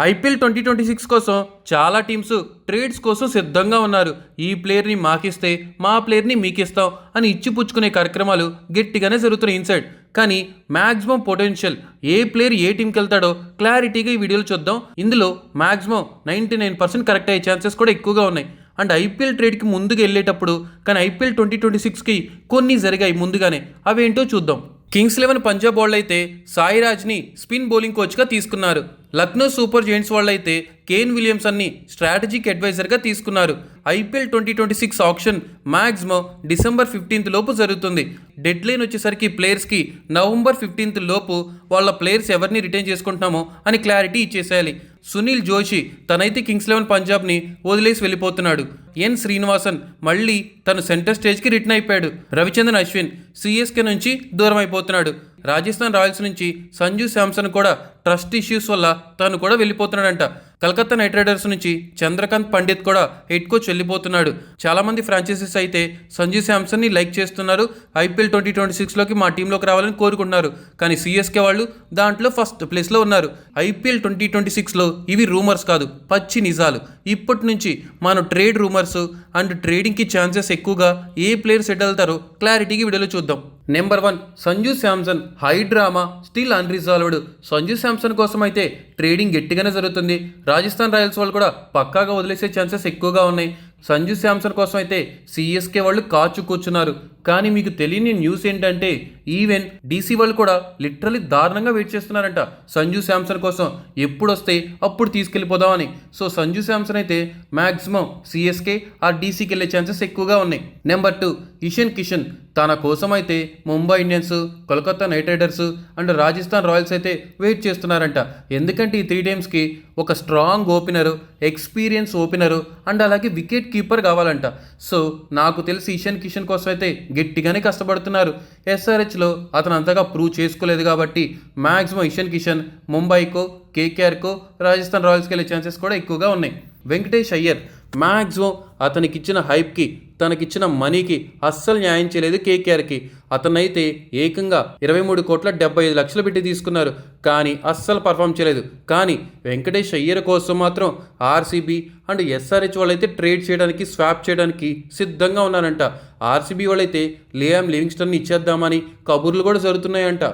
IPL twenty twenty six కోసం చాలా teams trades కోసం సిద్ధంగా ఉన్నారు. ఈ ప్లేయర్ని మాకిస్తే మా ప్లేయర్ని మీకిస్తాం అని ఇచ్చిపుచ్చుకునే కార్యక్రమాలు గట్టిగానే జరుగుతున్నాయి ఇన్సైడ్. కానీ మ్యాక్సిమం పొటెన్షియల్ ఏ ప్లేయర్ ఏ టీంకి వెళ్తాడో క్లారిటీగా ఈ వీడియోలు చూద్దాం. ఇందులో maximum ninety nine percent correct అయ్యే ఛాన్సెస్ కూడా ఎక్కువగా ఉన్నాయి. అండ్ ఐపీఎల్ ట్రేడ్కి ముందుకు వెళ్ళేటప్పుడు కానీ ఐపీఎల్ ట్వంటీ ట్వంటీ సిక్స్కి కొన్ని జరిగాయి ముందుగానే. అవేంటో చూద్దాం. కింగ్స్ లెవెన్ పంజాబ్ వాళ్ళు అయితే సాయిరాజ్ని స్పిన్ బౌలింగ్ కోచ్గా తీసుకున్నారు. లక్నో సూపర్ జెయింట్స్ వాళ్ళైతే కేన్ విలియమ్సన్ని స్ట్రాటజిక్ అడ్వైజర్గా తీసుకున్నారు. IPL twenty twenty six option maximum December fifteenth లోపు జరుగుతుంది. డెడ్ లైన్ వచ్చేసరికి ప్లేయర్స్కి నవంబర్ ఫిఫ్టీన్త్ లోపు వాళ్ళ ప్లేయర్స్ ఎవరిని రిటైన్ చేసుకుంటున్నామో అని క్లారిటీ ఇచ్చేసేయాలి. సునీల్ జోషి తనైతే కింగ్స్ లెవెన్ పంజాబ్ని వదిలేసి వెళ్ళిపోతున్నాడు. ఎన్ శ్రీనివాసన్ మళ్ళీ తను సెంటర్ స్టేజ్కి రిటర్న్ అయిపోయాడు. రవిచంద్రన్ అశ్విన్ సిఎస్కే నుంచి దూరం అయిపోతున్నాడు. రాజస్థాన్ రాయల్స్ నుంచి సంజు శాంసన్ కూడా ట్రస్ట్ ఇష్యూస్ వల్ల తను కూడా వెళ్ళిపోతున్నాడంట. కలకత్తా నైట్ రైడర్స్ నుంచి చంద్రకాంత్ పండిత్ కూడా హెడ్ కోచ్ వెళ్ళిపోతున్నాడు. చాలామంది ఫ్రాంచైజీస్ అయితే సంజు శాంసన్ని లైక్ చేస్తున్నారు. ఐపీఎల్ ట్వంటీ ట్వంటీ సిక్స్లోకి మా టీంలోకి రావాలని కోరుకుంటున్నారు. కానీ సిఎస్కే వాళ్ళు దాంట్లో ఫస్ట్ ప్లేస్లో ఉన్నారు. ఐపీఎల్ ట్వంటీ ట్వంటీ సిక్స్లో ఇవి రూమర్స్ కాదు పచ్చి నిజాలు. ఇప్పటి నుంచి మనం ట్రేడ్ రూమర్స్ అండ్ ట్రేడింగ్కి ఛాన్సెస్ ఎక్కువగా ఏ ప్లేయర్ సెట్ అవుతారో క్లారిటీకి వీడియోలో చూద్దాం. Number one Sanju Samson. High drama still unresolved Sanju Samson కోసం అయితే ట్రేడింగ్ గట్టిగానే జరుగుతుంది. రాజస్థాన్ రాయల్స్ వాళ్ళు కూడా పక్కాగా వదిలేసే ఛాన్సెస్ ఎక్కువగా ఉన్నాయి. సంజు శాంసన్ కోసం అయితే సిఎస్కే వాళ్ళు కాచు కూర్చున్నారు. కానీ మీకు తెలియని న్యూస్ ఏంటంటే ఈవెన్ డీసీ వాళ్ళు కూడా లిటరలీ దారుణంగా వెయిట్ చేస్తున్నారంట. సంజు శాంసన్ కోసం ఎప్పుడు వస్తే అప్పుడు తీసుకెళ్ళిపోదామని. సో సంజు శాంసన్ అయితే మ్యాక్సిమం సిఎస్కే ఆ డీసీకి వెళ్ళే ఛాన్సెస్ ఎక్కువగా ఉన్నాయి. Number two Ishan Kishan. తన కోసం అయితే Mumbai Indians Kolkata knight riders and Rajasthan royals అయితే వెయిట్ చేస్తున్నారంట. ఎందుకంటే ఈ త్రీ టైమ్స్కి ఒక strong opener experience opener and అలాగే వికెట్ కీపర్ కావాలంట. సో నాకు తెలిసి ఇషన్ కిషన్ కోసం అయితే గట్టిగానే కష్టపడుతున్నారు. ఎస్ఆర్హెచ్లో అతను అంతగా ప్రూవ్ చేసుకోలేదు కాబట్టి మ్యాక్సిమం ఇషన్ కిషన్ ముంబైకో కేకేఆర్కో రాజస్థాన్ రాయల్స్కి వెళ్ళే ఛాన్సెస్ కూడా ఎక్కువగా ఉన్నాయి. వెంకటేష్ అయ్యర్ మ్యాక్సిమం అతనికి ఇచ్చిన హైప్కి తనకిచ్చిన మనీకి అస్సలు న్యాయం చేయలేదు కేకేఆర్కి. అతనైతే ఏకంగా ఇరవై మూడు కోట్ల డెబ్బై ఐదు లక్షలు పెట్టి తీసుకున్నారు. కానీ అస్సలు పర్ఫామ్ చేయలేదు. కానీ వెంకటేష్ అయ్యర్ కోసం మాత్రం ఆర్సీబీ అండ్ ఎస్ఆర్హెచ్ వాళ్ళైతే ట్రేడ్ చేయడానికి స్వాప్ చేయడానికి సిద్ధంగా ఉన్నారంట. ఆర్సీబీ వాళ్ళైతే లియామ్ లివింగ్స్టన్ ఇచ్చేద్దామని కబుర్లు కూడా జరుగుతున్నాయంట.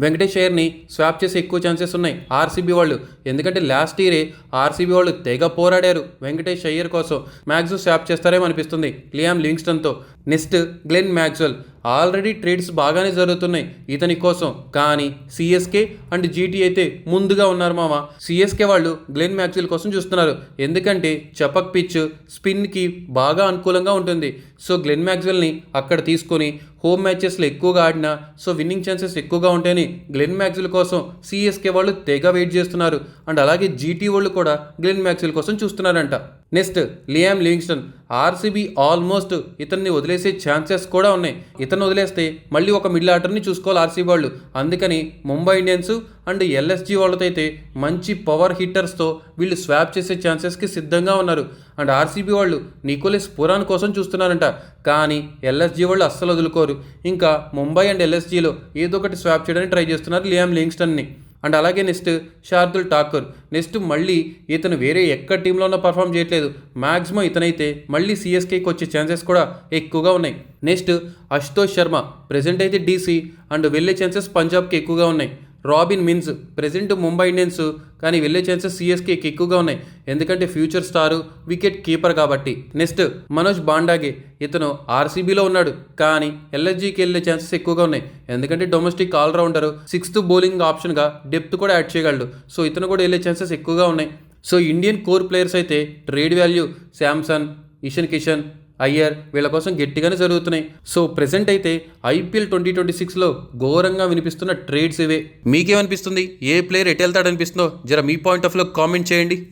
వెంకటేష్ అయ్యర్ని స్వాప్ చేసే ఎక్కువ ఛాన్సెస్ ఉన్నాయి ఆర్సీబీ వాళ్ళు. ఎందుకంటే లాస్ట్ ఇయరే ఆర్సీబీ వాళ్ళు తెగ పోరాడారు వెంకటేష్ అయ్యర్ కోసం. మ్యాక్సిమం స్వాప్ చేస్తారేమో అనిపిస్తుంది Liam లివింగ్స్టన్తో next Glenn Maxwell already trades బాగానే జరుగుతున్నాయి ఇతని కోసం. కానీ సిఎస్కే అండ్ జీటీ అయితే ముందుగా ఉన్నారు మామ. సిఎస్కే వాళ్ళు గ్లెన్ మ్యాక్సిల్ కోసం చూస్తున్నారు. ఎందుకంటే చపక్ పిచ్ స్పిన్కి బాగా అనుకూలంగా ఉంటుంది. సో గ్లెన్ మ్యాక్సిల్ని అక్కడ తీసుకొని హోమ్ మ్యాచెస్లో ఎక్కువగా ఆడినా సో విన్నింగ్ ఛాన్సెస్ ఎక్కువగా ఉంటాయని గ్లెన్ మ్యాక్సిల్ కోసం సిఎస్కే వాళ్ళు తెగ వెయిట్ చేస్తున్నారు. అండ్ అలాగే జీటీ వాళ్ళు కూడా గ్లెన్ మ్యాక్సిల్ కోసం చూస్తున్నారంట. Next Liam Livingstone. RCB almost ఇతన్ని వదిలేసే ఛాన్సెస్ కూడా ఉన్నాయి. ఇతను వదిలేస్తే మళ్ళీ ఒక మిడిల్ ఆర్డర్ని చూసుకోవాలి ఆర్సీబీ వాళ్ళు. అందుకని ముంబై ఇండియన్స్ అండ్ ఎల్ఎస్జీ వాళ్ళతో అయితే మంచి పవర్ హిట్టర్స్తో వీళ్ళు స్వాప్ చేసే ఛాన్సెస్కి సిద్ధంగా ఉన్నారు. అండ్ ఆర్సీబీ వాళ్ళు నికోలెస్ పురాన్ కోసం చూస్తున్నారంట. కానీ ఎల్ఎస్జీ వాళ్ళు అస్సలు వదులుకోరు. ఇంకా ముంబై అండ్ ఎల్ఎస్జీలో ఏదో ఒకటి స్వాప్ చేయడానికి ట్రై చేస్తున్నారు లియామ్ లింగ్స్టన్ని అండ్ అలాగే నెక్స్ట్ శార్దుల్ ఠాకూర్. నెక్స్ట్ మళ్ళీ ఇతను వేరే ఎక్కడ టీంలో ఉన్న పర్ఫామ్ చేయట్లేదు. మ్యాక్సిమం ఇతనైతే మళ్ళీ సిఎస్కేకి వచ్చే ఛాన్సెస్ కూడా ఎక్కువగా ఉన్నాయి. నెక్స్ట్ అశుతోష్ శర్మ ప్రెజెంట్ అయితే డీసీ అండ్ వెళ్ళే ఛాన్సెస్ పంజాబ్కి ఎక్కువగా ఉన్నాయి. రాబిన్ మిన్స్ ప్రెజెంట్ ముంబై ఇండియన్స్ కానీ వెళ్ళే ఛాన్సెస్ సిఎస్కేకి ఎక్కువగా ఉన్నాయి. ఎందుకంటే ఫ్యూచర్ స్టారు వికెట్ కీపర్ కాబట్టి. నెక్స్ట్ మనోజ్ బాండాగే. ఇతను ఆర్సీబీలో ఉన్నాడు కానీ ఎల్ఎస్జీకి వెళ్ళే ఛాన్సెస్ ఎక్కువగా ఉన్నాయి. ఎందుకంటే డొమెస్టిక్ ఆల్రౌండర్ సిక్స్త్ బౌలింగ్ ఆప్షన్గా డెప్త్ కూడా యాడ్ చేయగలడు. సో ఇతను కూడా వెళ్ళే ఛాన్సెస్ ఎక్కువగా ఉన్నాయి. సో ఇండియన్ కోర్ ప్లేయర్స్ అయితే ట్రేడ్ వాల్యూ శాంసన్ ఇషన్ కిషన్ అయ్యర్ వీళ్ళ కోసం గట్టిగానే జరుగుతున్నాయి. సో ప్రెసెంట్ అయితే ఐపీఎల్ ట్వంటీ ట్వంటీ సిక్స్లో ఘోరంగా వినిపిస్తున్న ట్రేడ్స్ ఇవే. మీకేమనిపిస్తుంది? ఏ ప్లేయర్ ఎటు వెళ్తాడనిపిస్తుందో? జర మీ పాయింట్ ఆఫ్లో కామెంట్ చేయండి.